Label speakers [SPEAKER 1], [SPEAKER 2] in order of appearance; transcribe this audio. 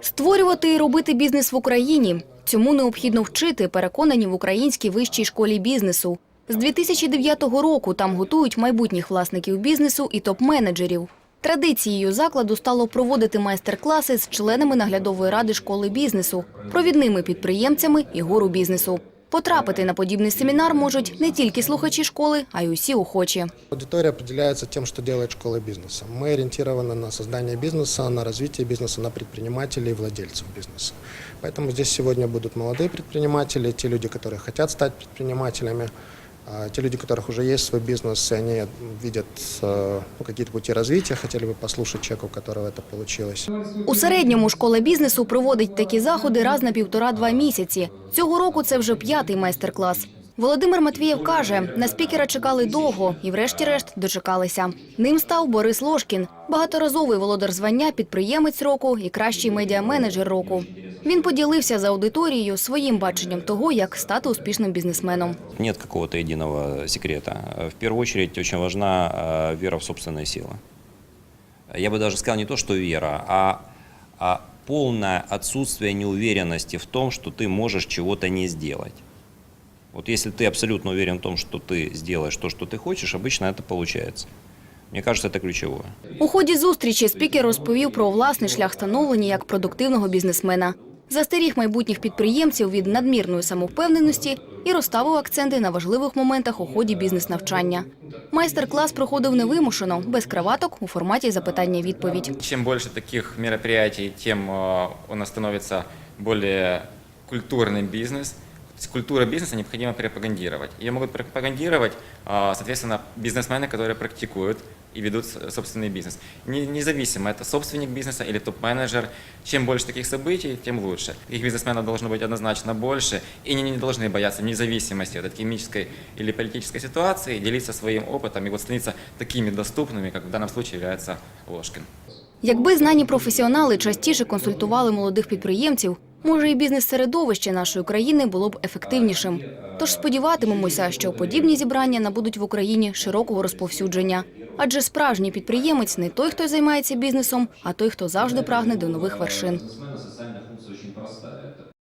[SPEAKER 1] Створювати і робити бізнес в Україні. Цьому необхідно вчити, переконані в Українській вищій школі бізнесу. З 2009 року там готують майбутніх власників бізнесу і топ-менеджерів. Традицією закладу стало проводити майстер-класи з членами наглядової ради школи бізнесу, провідними підприємцями і гору бізнесу. Потрапити на подібний семінар можуть не тільки слухачі школи, а й усі охочі.
[SPEAKER 2] Аудитория определяется тем, что делает школа бизнеса. Мы ориентированы на создание бизнеса, на развитие бизнеса, на предпринимателей и владельцев бизнеса. Поэтому здесь сегодня будут молодые предприниматели, те люди, которые хотят стать предпринимателями, а те люди, у которых уже есть свой бизнес, и они видят э, ну, какие-то пути развития, хотели бы послушать человека, у которого это получилось.
[SPEAKER 1] У середньому школа бізнесу проводить такі заходи раз на півтора-два місяці. Цього року це вже п'ятий майстер-клас. Володимир Матвієв каже, на спікера чекали довго і врешті-решт дочекалися. Ним став Борис Лошкін, багаторазовий володар звання, підприємець року і кращий медіаменеджер року. Він поділився з аудиторією своїм баченням того, як стати успішним бізнесменом.
[SPEAKER 3] Нет какого-то единого секрета. В первую очередь очень важна э, вера в собственные силы. Я бы даже сказал не то, что вера, а, а полное отсутствие неуверенности в том, что ты можешь чего-то не сделать. Вот если ты абсолютно уверен в том, что ты сделаешь то, что ты хочешь, обычно это получается. Мне кажется, это ключевое.
[SPEAKER 1] У ході зустрічі спікер розповів про власний шлях становлення як продуктивного бізнесмена. Застеріг майбутніх підприємців від надмірної самовпевненості і розставив акценти на важливих моментах у ході бізнес-навчання. Майстер-клас проходив невимушено, без краваток у форматі запитання-відповідь.
[SPEAKER 4] Чем больше таких мероприятий, тем э, у нас становится более культурный бизнес. То есть культура бизнеса необходимо пропагандировать. Ее могут пропагандировать, э, соответственно, бизнесмены, которые практикуют и ведут с- собственный бизнес. Не- Независимо, это собственник бизнеса или топ-менеджер. Чем больше таких событий, тем лучше. Таких бизнесменов должно быть однозначно больше, и они не должны бояться вне зависимости от экономической или политической ситуации делиться своим опытом и вот становиться такими доступными, как в данном случае является Ложкин.
[SPEAKER 1] Якби знані професіонали частіше консультували молодих підприємців, може і бізнес-середовище нашої країни було б ефективнішим. Тож сподіватимемося, що подібні зібрання набудуть в Україні широкого розповсюдження. Адже справжній підприємець не той, хто займається бізнесом, а той, хто завжди прагне до нових вершин.